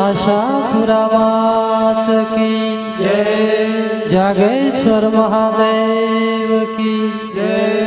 આશાપુરા માત કી જય જાગેશ્વર મહાદેવ કી જય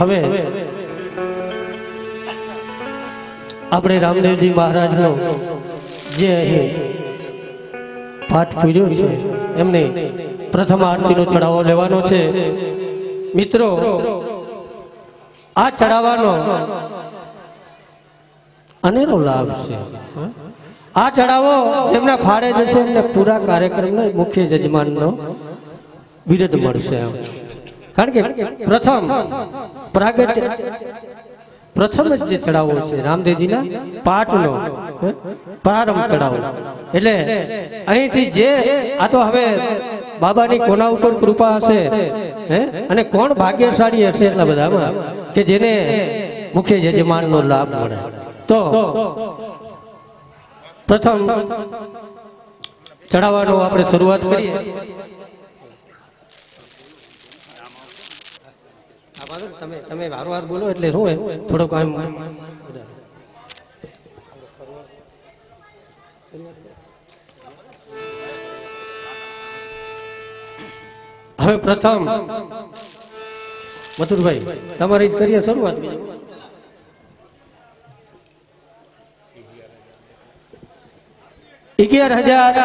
હવે આપણે રામદેવજી મહારાજનો જે અહીં પાઠ પૂર્યો છે, એમને પ્રથમ આરતીનો ચડાવો લેવાનો છે. મિત્રો, આ ચડાવવાનો અનેરો લાભ છે. આ ચડાવો જેમના ફાળે જશે એમને પૂરા કાર્યક્રમનો મુખ્ય યજમાનનો વિરોધ મળશે એમ. કારણ કે પ્રથમ પ્રાગટ્ય પ્રથમ જ ચડાવો છે રામદેવજીના, પાઠનો પ્રારંભ ચડાવો એટલે અહીંથી જે આ તો હવે બાબાની કોના ઉપર કૃપા હશે, હે? અને કોણ ભાગ્યશાળી હશે એટલા બધામાં કે જેને મુખ્ય યજમાનનો લાભ મળે. તો પ્રથમ ચડાવવાનો આપણે શરૂઆત કરીએ આ બાજુ તમે તમે વારવાર બોલો એટલે શું થોડોક આમ હવે પ્રથમ, મથુરભાઈ, તમારી જ કરીએ શરૂઆત અગિયાર હજાર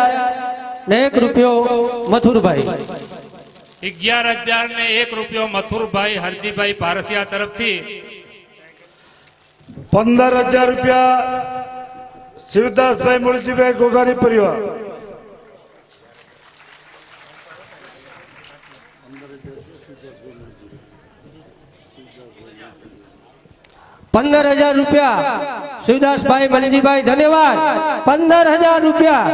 ને એક રૂપિયો મથુરભાઈ. અગિયાર હજાર ને એક રૂપિયો મથુરભાઈ હરજીભાઈ પારસિયા તરફથી. પંદર હજાર રૂપિયા શિવદાસભાઈ મુળજીભાઈ ગોગારી પરિવાર. પંદર હજાર રૂપિયા. શિવદાસભાઈ મનજીભાઈ ધન્યવાદ. પંદર હજાર રૂપિયા.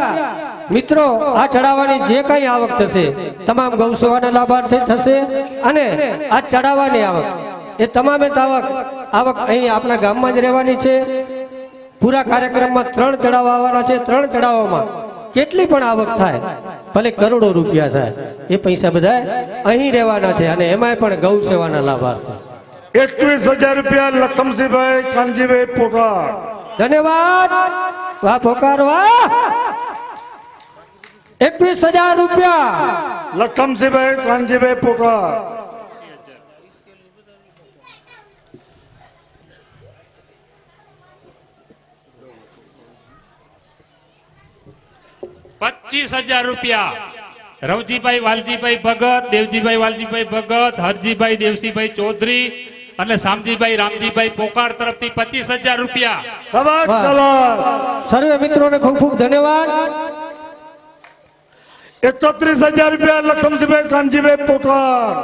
મિત્રો, આ ચડાવવાની જે કઈ આવક થશે, તમામ ગૌસેવાના લાભાર્થી થશે અને આ ચડાવવાની આવક. એ તમામે આવક આવક અહીં આપણા ગામમાં જ રહેવાની છે. પૂરા કાર્યક્રમમાં ત્રણ ચડાવ આવવાના છે. ત્રણ ચડાવવામાં કેટલી પણ આવક થાય, ભલે કરોડો રૂપિયા થાય, એ પૈસા બધા અહીં રહેવાના છે અને એમાંય પણ ગૌ સેવાના લાભાર્થી. એકવીસ હજાર રૂપિયા લખમસિંહભાઈ કાનજીભાઈ પોકાર ધન્યવાદ વાહ પોકાર વાહ એકવીસ હજાર રૂપિયા લખમસિંહભાઈ કાનજીભાઈ પોકાર પચીસ હજાર રૂપિયા રવજીભાઈ વાલજીભાઈ ભગત દેવજીભાઈ વાલજીભાઈ ભગત હરજીભાઈ દેવસીભાઈ ચૌધરી અને શામજીભાઈ રામજીભાઈ પોકાર તરફથી પચીસ હજાર રૂપિયા. સર્વે મિત્રોને ખૂબ ખૂબ ધન્યવાદ. એકત્રીસ હજાર રૂપિયા લખમસિંહભાઈ કાનજીભાઈ પોકાર.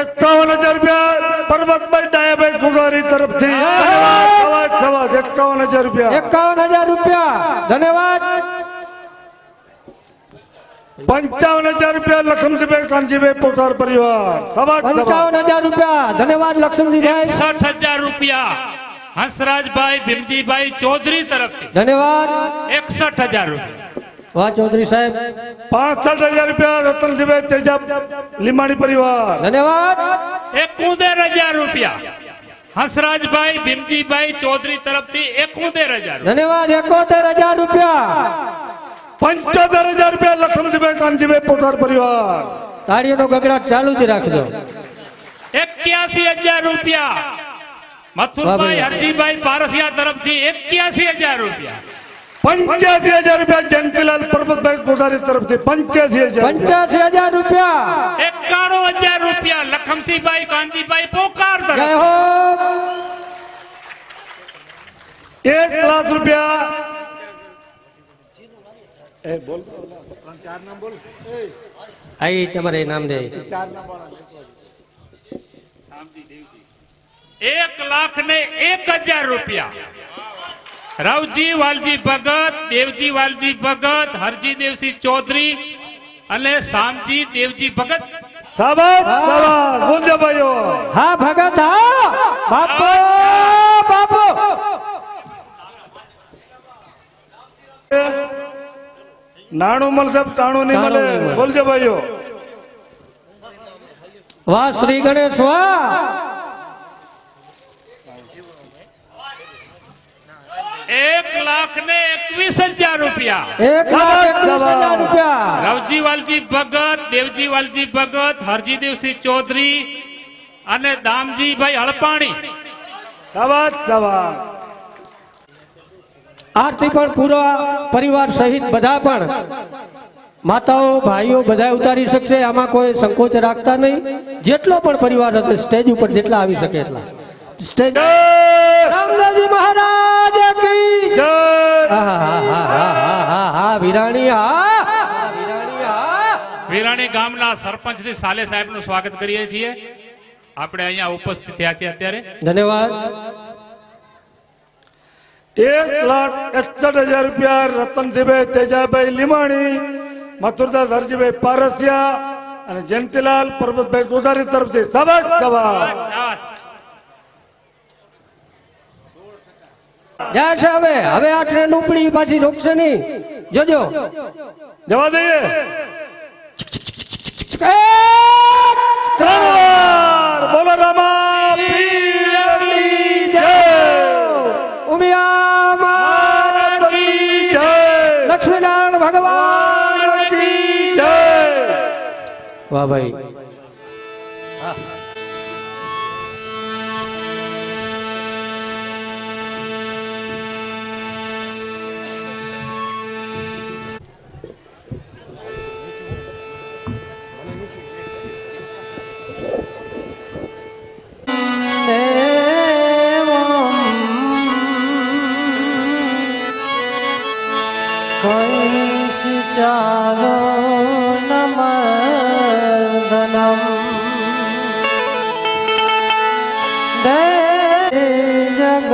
એકાવન હજાર રૂપિયા પર્વતભાઈ ડાયાભાઈ ફુગારી તરફથી. એકાવન હજાર રૂપિયા. એકાવન હજાર રૂપિયા. ધન્યવાદ. પંચાવન હજાર રૂપિયા લખમસિંહભાઈ કાનજીભાઈ પોકાર પરિવાર. પંચાવન હજાર રૂપિયા. ધન્યવાદ લક્ષ્મણજીભાઈ. એકસઠ હજાર રૂપિયા. હંસરાજભાઈ ભીમજીભાઈ ચૌધરી તરફથી. ધન્યવાદ. એકસઠ હજાર રૂપિયા. વાહ ચૌધરી સાહેબ. પાસઠ હજાર રૂપિયા રતનસિંહભાઈ તેજા લીમાણી પરિવાર. ધન્યવાદ. એકોતેર હજાર રૂપિયા. હંસરાજભાઈ ભીમજીભાઈ ચૌધરી તરફથી એકોતેર હજાર ધન્યવાદ એકોતેર હજાર રૂપિયા. પંચોતેર હજાર રૂપિયા લક્ષ્મણસિંહભાઈ કાનજીભાઈ પોકાર પરિવાર. તાળીઓનો ગગડાટ ચાલુ જ રાખજો. એક્યાસી હજાર રૂપિયા. મથુરભાઈ હરજીભાઈ પારસિયા તરફથી એક્યાસી હજાર રૂપિયા. પંચ્યાસી હજાર રૂપિયા જયંતિલાલ પરબતભાઈ કોઠારી તરફથી પંચ્યાસી હજાર પંચ્યાસી હજાર રૂપિયા. એકાણું હજાર રૂપિયા. લખમસિંહભાઈ કાનજીભાઈ પોકાર જય તરફ હો. એક લાખ રૂપિયા આઈ તમારે નામ દે. એક લાખ ને એક હજાર રૂપિયા. રાવજી વાલજી ભગત દેવજી વાલજી ભગત હરજી દેવસિંહ ચૌધરી અને શામજી દેવજી ભગત. સાબાદ સાબાદ. બોલજો ભાઈઓ. હા ભગત હા. બાપો બાપો. નાણું મળશે તાણું નહીં મળે. બોલજો ભાઈઓ. વાહ શ્રી ગણેશ વાહ! એક લાખ ને એકવીસ હજાર રૂપિયા. એક લાખ એકવીસ હજાર રૂપિયા. રવજી વાલજી ભગત દેવજી વાલજી ભગત હરજી દેવસિંહ ચૌધરી અને દામજીભાઈ હળપાણી. સવાજ શાબાશ આરતી પણ પૂરા પરિવાર સહિત બધા પણ માતાઓ ભાઈઓ બધા ઉતારી શકશે આમાં કોઈ સંકોચ રાખતા નહીં. જેટલો પણ પરિવાર હશે સ્ટેજ ઉપર જેટલા આવી શકે એટલા. સ્ટેજ રામદાસજી મહારાજ કી જય. હા હા હા હા હા હા હા વિરાણી હા. વિરાણી ગામના સરપંચ શ્રી સાલે સાહેબનું સ્વાગત કરીએ છીએ. આપણે અહીંયા ઉપસ્થિત થયા છીએ અત્યારે. ધન્યવાદ. એક લાખ એકસઠ હજાર રૂપિયા રતનસિંહભાઈ તેજાભાઈ લીમાણી મથુરદાસ હરજીભાઈ પારસિયા અને જયંતિલાલ પરબતભાઈ ગોધારી તરફથી. સવાજ. છે હવે હવે આ ટ્રેન ઉપડી પાછી રોકશે નહીં. જોજો. જવા દઈએ. એક, ત્રણ વાર. બોલો રામા ઉમિયા લક્ષ્મીનારાયણ ભગવાન વાહ ભાઈ. દે જગત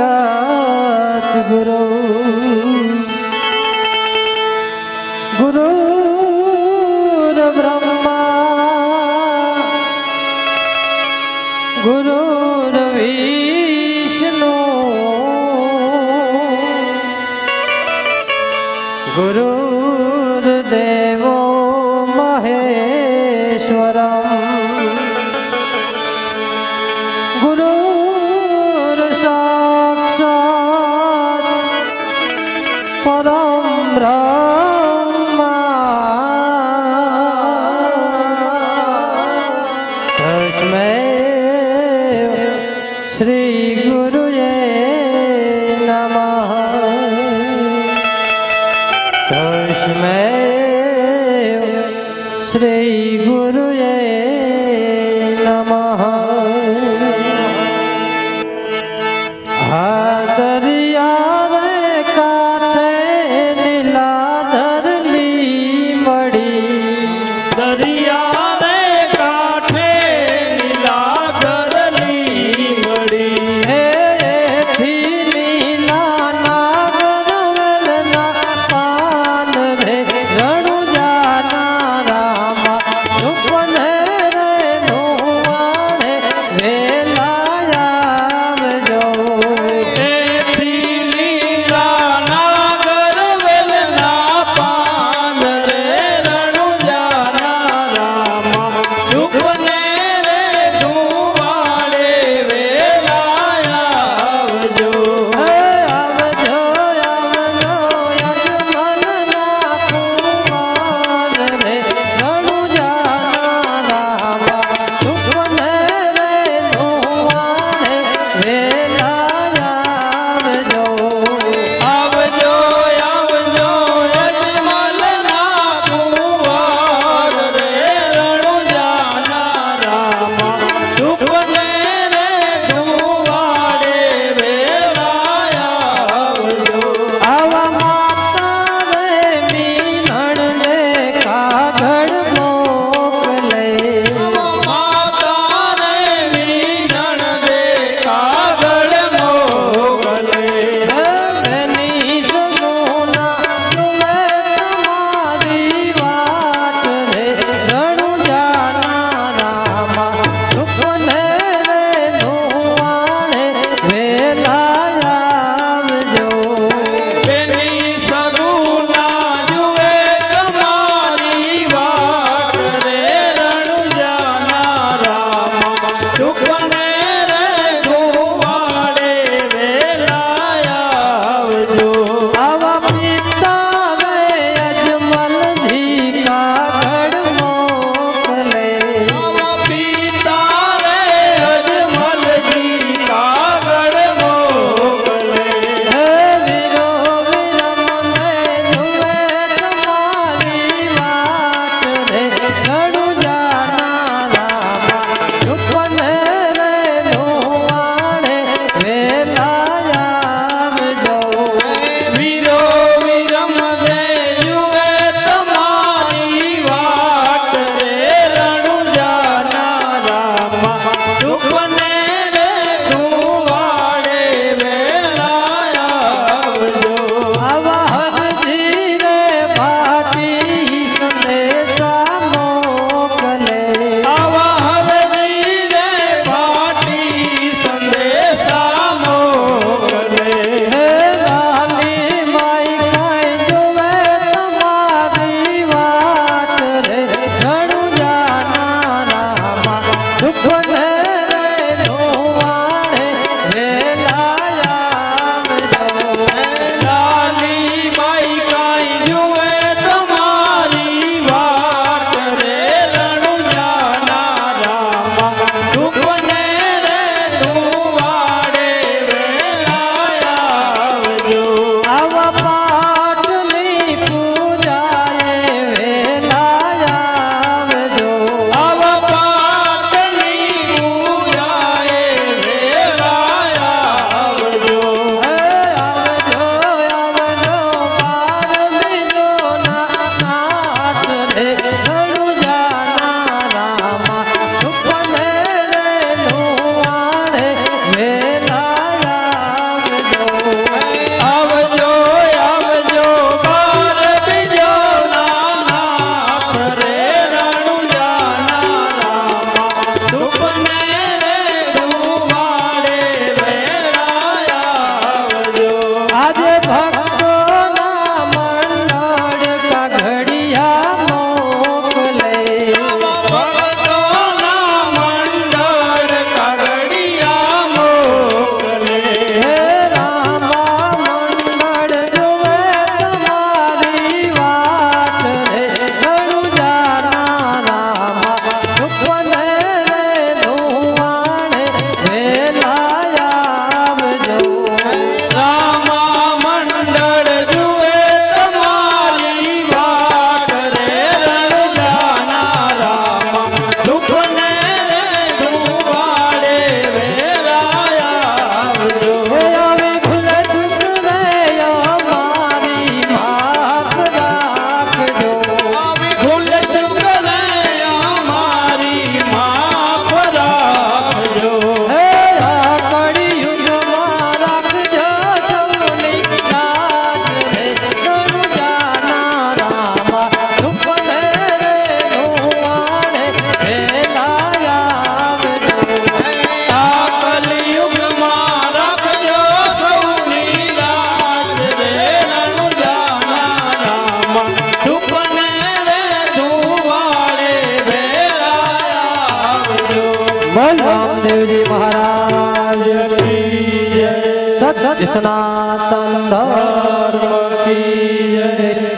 સનાતન ધર્મ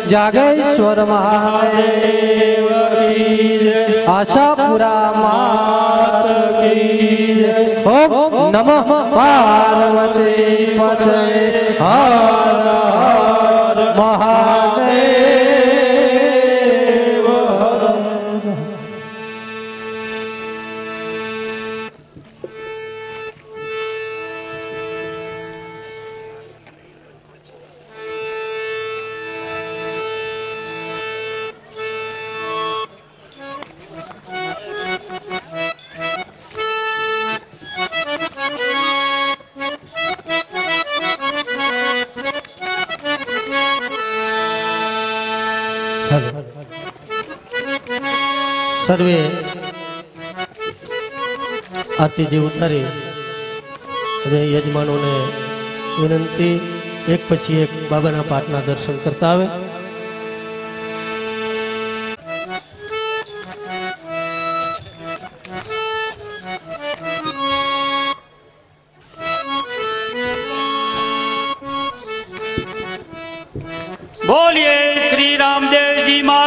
જાગેશ્વર મહાદેવ આશાપુરા માત ઓમ નમઃ પાર્વતી પતય હર હર મહાદેવ સર્વે આરતીજી ઉતારી અને યજમાનોને વિનંતી એક પછી એક બાબાના પાઠના દર્શન કરતા આવે। બોલીએ શ્રી રામદેવજી મહારાજ